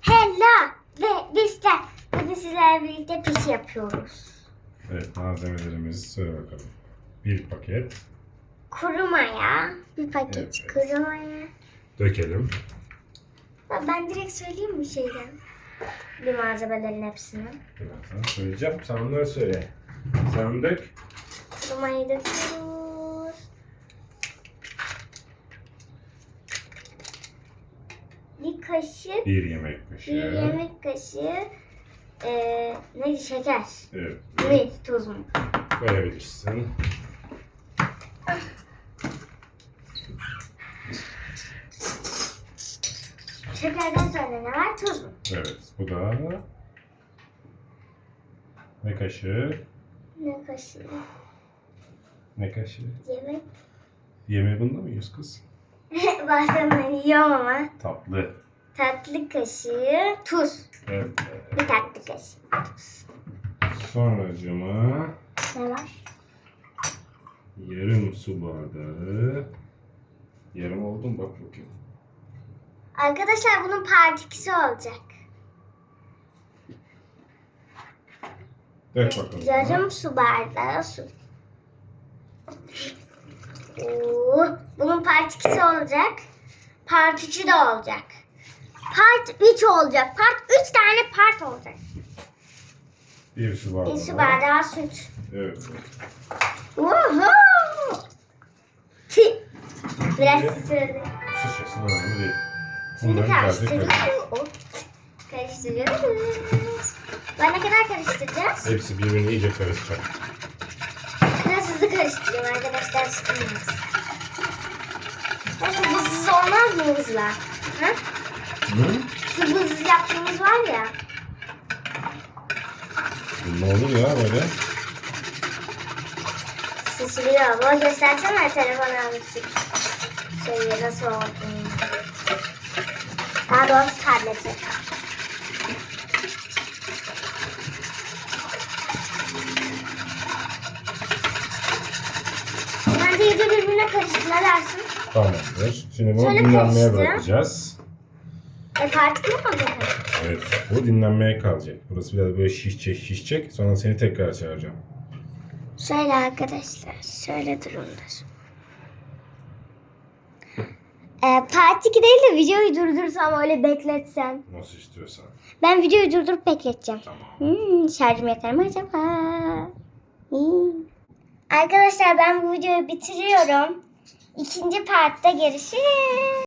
Hello ve biz de bugün sizlerle birlikte pişi yapıyoruz. Evet malzemelerimizi söyle bakalım. Bir paket Kuru maya, bir paket Evet. kuru maya. dökelim. Ben direkt söyleyeyim mi şeyden? Bir malzemelerin hepsini. Birazdan söyleyeceğim. Sen onları söyle. Sen dök. Kuru mayayı döküyoruz. Bir kaşık, Bir yemek kaşığı. bir yemek kaşığı eee neydi şeker. Evet. Mi, tuz mu? Koyabilirsin. Şekerden sonra ne var? Tuz mu? Evet. Bu da ne kaşığı? Ne kaşığı? Ne kaşığı? Yemek. Yemeği bunda mı yiyoruz kız? Bazen ben yiyorum ama. Tatlı. Tatlı kaşığı tuz. Evet. Bir tatlı kaşığı tuz. Sonracıma Ne var? yarım su bardağı. Yarım oldu mu? Bak bakayım. Arkadaşlar bunun part 2'si olacak. Dök bakalım. Yarım su bardağı su. Bunun part 2'si olacak. Part 3'ü de olacak. Part 3 olacak. Part 3 tane part olacak. Bir su bardağı. Bir su bardağı süt. Evet. Woohoo! Ti. Biraz sürdü. Şişesi önemli değil. Şimdi karıştırıyoruz. Karıştırıyoruz. Ben ne kadar karıştıracağız? Hepsi birbirine iyice karışacak. Biraz hızlı karıştırayım arkadaşlar sıkılmaz. Olmaz mı hızla? Ha? Hı? Şu hızsız yaptığımız var ya. Ne olur ya böyle? Sisiliyor. Bana göstersene telefon almıştık. Şeyi nasıl olduğunu. Daha doğrusu tableti. Bence iyice birbirine karıştı. Ne dersin? Tamamdır. Şimdi bunu Şöyle dinlenmeye bırakacağız. E partik mi olacak? Evet. Bu dinlenmeye kalacak. Burası biraz böyle şişecek şişecek. Sonra seni tekrar çağıracağım. Şöyle arkadaşlar. Şöyle durumda. E, part 2 değil de videoyu durdursam öyle bekletsem. Nasıl istiyorsan. Ben videoyu durdurup bekleteceğim. Tamam. Hmm, şarjım yeter mi acaba? Hmm. Arkadaşlar ben bu videoyu bitiriyorum. İkinci partta görüşürüz.